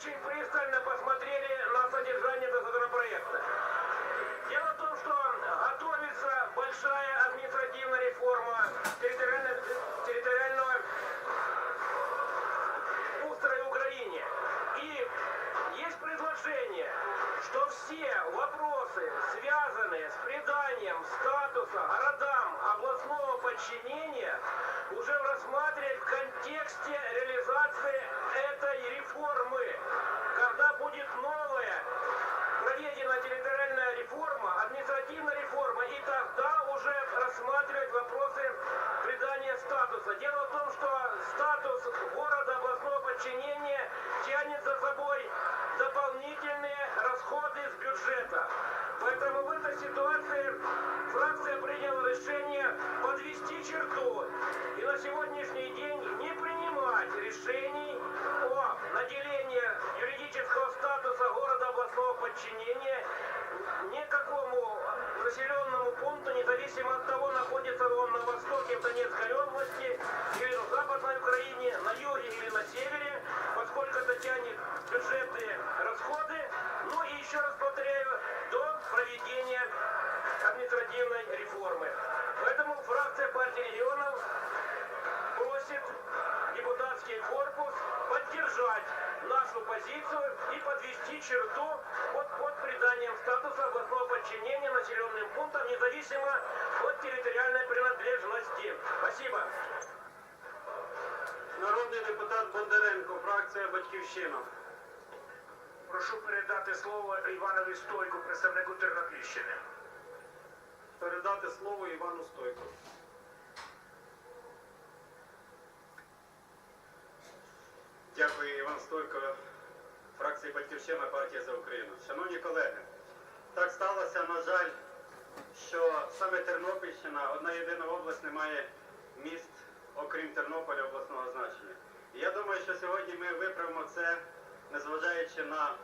очень пристально посмотрели на содержание этого законопроекта. Дело в том, что готовится большая административная реформа территориально- территориального устрой Украине. И есть предложение, что все вопросы, связанные с приданием статуса городам областного подчинения, уже рассматривать в контексте реализации этой реформы, когда будет новая проведена территориальная реформа, административная реформа, и тогда уже рассматривать вопросы придания статуса. Дело в том, что статус города подчинения тянет за собой дополнительные расходы с бюджета. Поэтому в этой ситуации фракция приняла решение подвести черту и на сегодняшний день не принимать решений о наделении юридического статуса города областного подчинения никакому населенному пункту, независимо от того, находится он на востоке в Донецкой области, поддержать нашу позицию и подвести черту под, под приданием статуса областного подчинения населенным пунктам, независимо от территориальной принадлежности. Спасибо. Народний депутат Бондаренко, фракція Батьківщина. Прошу передати слово Іванові Стойку, представнику Тернопільщини. Передати слово Івану Стойку. Дякую, Іван Стойко, фракція Батьківщина, партія за Україну. Шановні колеги, так сталося, на жаль, що саме Тернопільщина, одна єдина область, не має міст, окрім Тернополя обласного значення. Я думаю, що сьогодні ми виправимо це, незважаючи на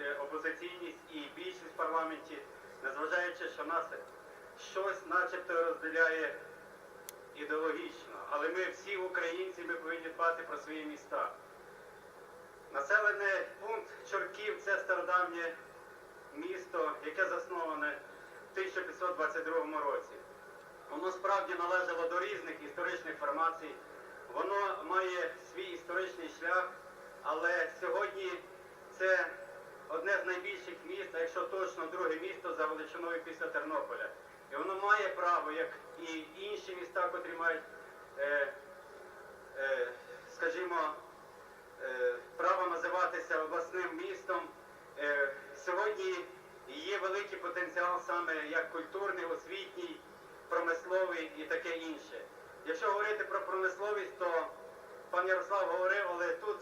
е, опозиційність і більшість в парламенті, незважаючи, що нас щось начебто розділяє ідеологічно, але ми всі українці, ми повинні дбати про свої міста. Населений пункт Чорків це стародавнє місто, яке засноване в 1522 році. Воно справді належало до різних історичних формацій. Воно має свій історичний шлях, але сьогодні це одне з найбільших міст, а якщо точно друге місто за величиною після Тернополя. І воно має право, як і інші міста, котрі мають, е, е, скажімо, е, право називатися обласним містом. Е, сьогодні є великий потенціал саме як культурний, освітній, промисловий і таке інше. Якщо говорити про промисловість, то пан Ярослав говорив, але тут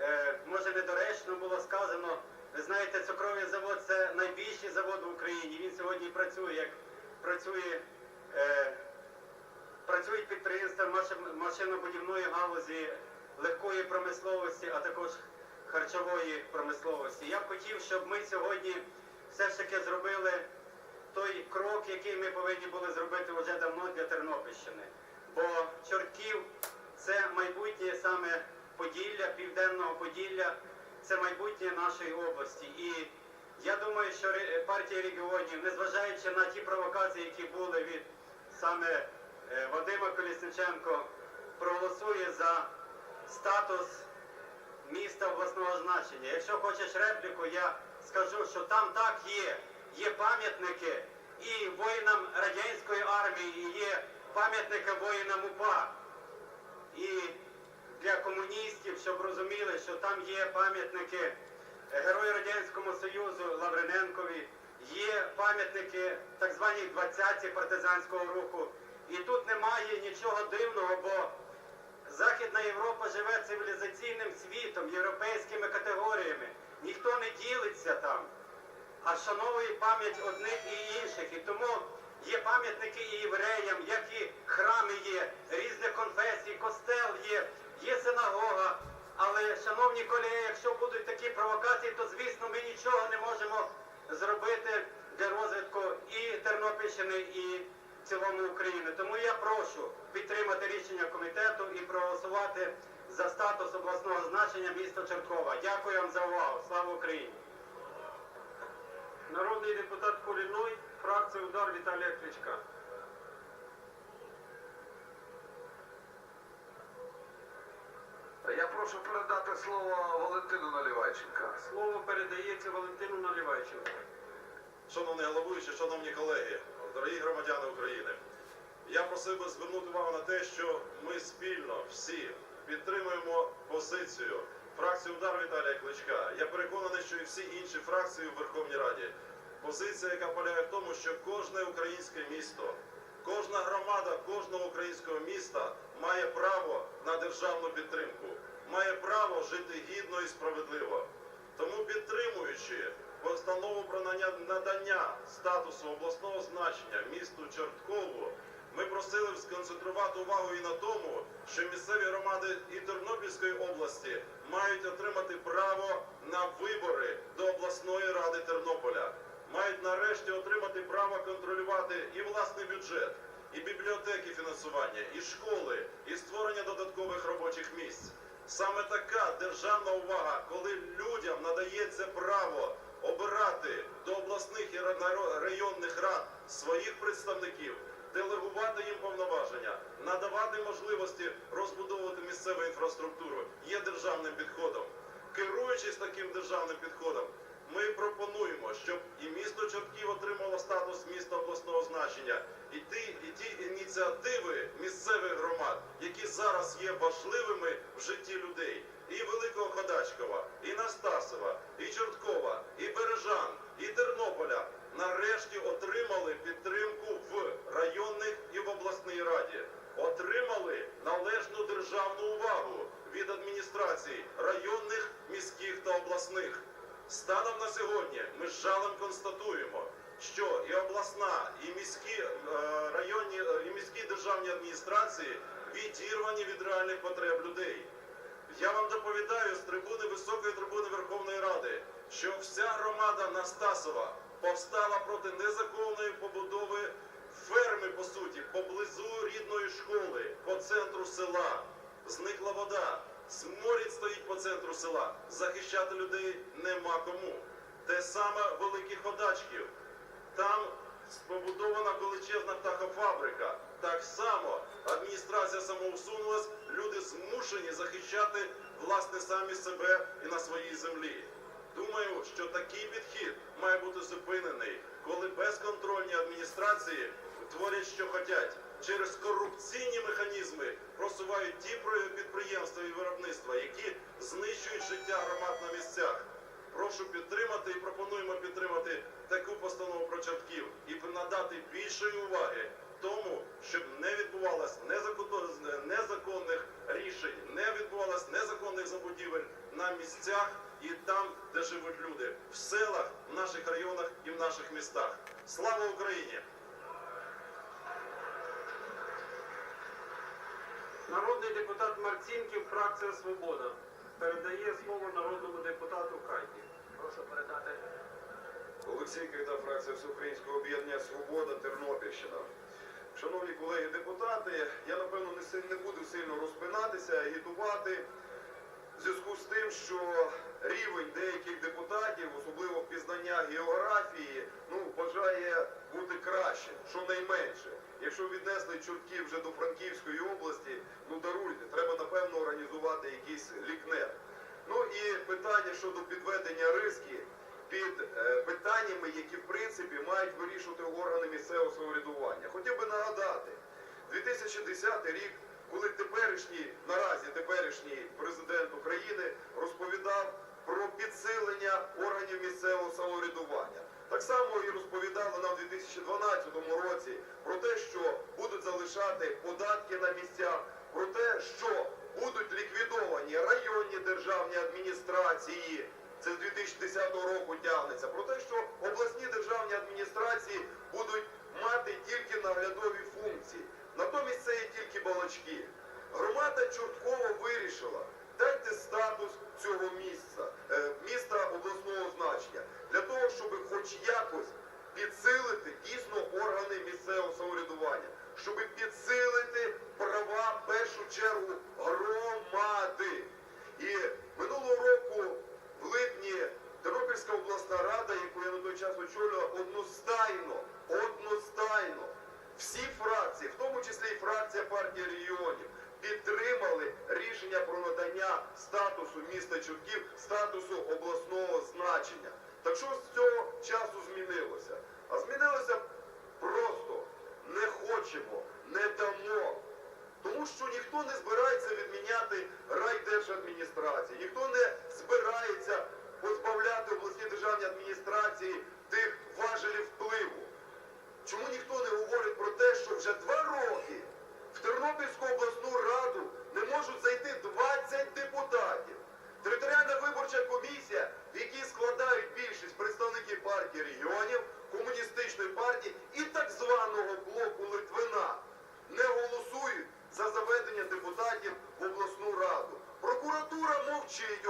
е, може недоречно було сказано. Ви знаєте, цукровий завод це найбільший завод в Україні. Він сьогодні працює, як працює. Е, Працюють підприємства маш- машинобудівної галузі, легкої промисловості, а також харчової промисловості. Я б хотів, щоб ми сьогодні все ж таки зробили той крок, який ми повинні були зробити вже давно для Тернопільщини. Бо Чортків це майбутнє саме Поділля, Південного Поділля, це майбутнє нашої області. І я думаю, що партія регіонів, незважаючи на ті провокації, які були від саме е, Вадима Колісниченко, проголосує за статус міста обласного значення. Якщо хочеш репліку, я скажу, що там так є. Є пам'ятники і воїнам радянської армії, і є пам'ятники воїнам УПА. І для комуністів, щоб розуміли, що там є пам'ятники Герою Радянському Союзу Лавриненкові, є пам'ятники так звані 20-ті партизанського руху. І тут немає нічого дивного, бо Західна Європа живе цивілізаційним світом, європейськими категоріями. Ніхто не ділиться там, а вшановує пам'ять одних і інших. І тому є пам'ятники і євреям, як і храми є, різних конфесій, костел є, є синагога. Але, шановні колеги, якщо будуть такі провокації, то звісно ми нічого не можемо зробити для розвитку і Тернопільщини, і в цілому України. Тому я прошу підтримати рішення комітету і проголосувати за статус обласного значення міста Черткова. Дякую вам за увагу. Слава Україні! Народний депутат Куліной, фракція Удар Віталія Кличка. Я прошу передати слово Валентину Наливайченка. Слово передається Валентину Наливайченку. Шановний головуючий, шановні колеги, дорогі громадяни України, я просив би звернути увагу на те, що ми спільно всі підтримуємо позицію фракції удар Віталія Кличка. Я переконаний, що і всі інші фракції у Верховній Раді. Позиція, яка полягає в тому, що кожне українське місто, кожна громада кожного українського міста має право на державну підтримку, має право жити гідно і справедливо. Тому підтримуючи постанову про надання статусу обласного значення місту Чорткову, ми просили сконцентрувати увагу і на тому, що місцеві громади і Тернопільської області мають отримати право на вибори до обласної ради Тернополя, мають нарешті отримати право контролювати і власний бюджет, і бібліотеки фінансування, і школи, і створення додаткових робочих місць. Саме така державна увага, коли людям надається право обирати до обласних і ра- районних рад своїх представників, делегувати їм повноваження, надавати можливості розбудовувати місцеву інфраструктуру, є державним підходом. Керуючись таким державним підходом, ми пропонуємо, щоб і місто Чортків отримало статус міста обласного значення, і ті, і ті ініціативи місцевих громад, які зараз є важливими в житті людей, і Великого Ходачкова, і Настасова, і Чорткова, Тернополя, нарешті отримали підтримку в районних і в обласній раді, отримали належну державну увагу від адміністрацій районних, міських та обласних. Станом на сьогодні ми з жалем констатуємо, що і обласна, і міські е, районні, е, і міські державні адміністрації відірвані від реальних потреб людей. Я вам доповідаю з трибуни високої трибуни Верховної Ради, що вся громада Настасова повстала проти незаконної побудови ферми, по суті, поблизу рідної школи, по центру села. Зникла вода, сморід стоїть по центру села. Захищати людей нема кому. Те саме великих ходачків. Там побудована величезна птахофабрика. Так само адміністрація самоусунулась, люди змушені захищати власне самі себе і на своїй землі. Думаю, що такий підхід має бути зупинений, коли безконтрольні адміністрації творять, що хочуть. Через корупційні механізми просувають ті підприємства і виробництва, які знищують життя громад на місцях. Прошу підтримати і пропонуємо підтримати таку постанову про чортків і надати більшої уваги тому, щоб не відбувалось незаконних рішень, не відбувалось незаконних забудівель на місцях і там, де живуть люди, в селах, в наших районах і в наших містах. Слава Україні! Народний депутат Марцінків, фракція Свобода. Передає слово народному депутату Кайті. Прошу передати. Олексій Кайда, фракція Всеукраїнського об'єднання Свобода, Тернопільщина. Шановні колеги депутати, я напевно не буду сильно розпинатися, агітувати географії, ну бажає бути краще, щонайменше. Якщо віднесли чортків вже до Франківської області, ну даруйте, треба напевно організувати якийсь лікнеп. Ну і питання щодо підведення риски під е, питаннями, які в принципі мають вирішувати органи місцевого самоврядування. Хотів би нагадати, 2010 рік, коли теперішній, наразі теперішній президент України розповідав про підсилення органів місцевого самоврядування. Так само і розповідали нам у 2012 році про те, що будуть залишати податки на місцях, про те, що будуть ліквідовані районні державні адміністрації. Це з 2010 року тягнеться. Про те, що обласні державні адміністрації будуть мати тільки наглядові функції. Натомість це є тільки балачки. Громада Чорткова вирішила, дайте статус цього місця, Е, міста обласного значення, для того, щоб хоч якось підсилити дійсно органи місцевого самоврядування, щоб підсилити права в першу чергу громади. І минулого року, в липні, Тернопільська обласна рада, яку я на той час очолював, одностайно, одностайно всі фракції, в тому числі і фракція партії регіонів, підтримали рішення про надання ста статусу обласного значення. Так що з цього часу змінилося? А змінилося просто не хочемо, не дамо. Тому що ніхто не збирається відміняти райдержадміністрації, ніхто не збирається позбавляти обласні державні адміністрації тих важелів впливу. Чому ніхто не говорить про те, що вже два роки в Тернопільську обласну раду не можуть зайти 20 депутатів? Територіальна виборча комісія, в якій складають більшість представників партії регіонів, комуністичної партії і так званого блоку Литвина, не голосують за заведення депутатів в обласну раду. Прокуратура мовчить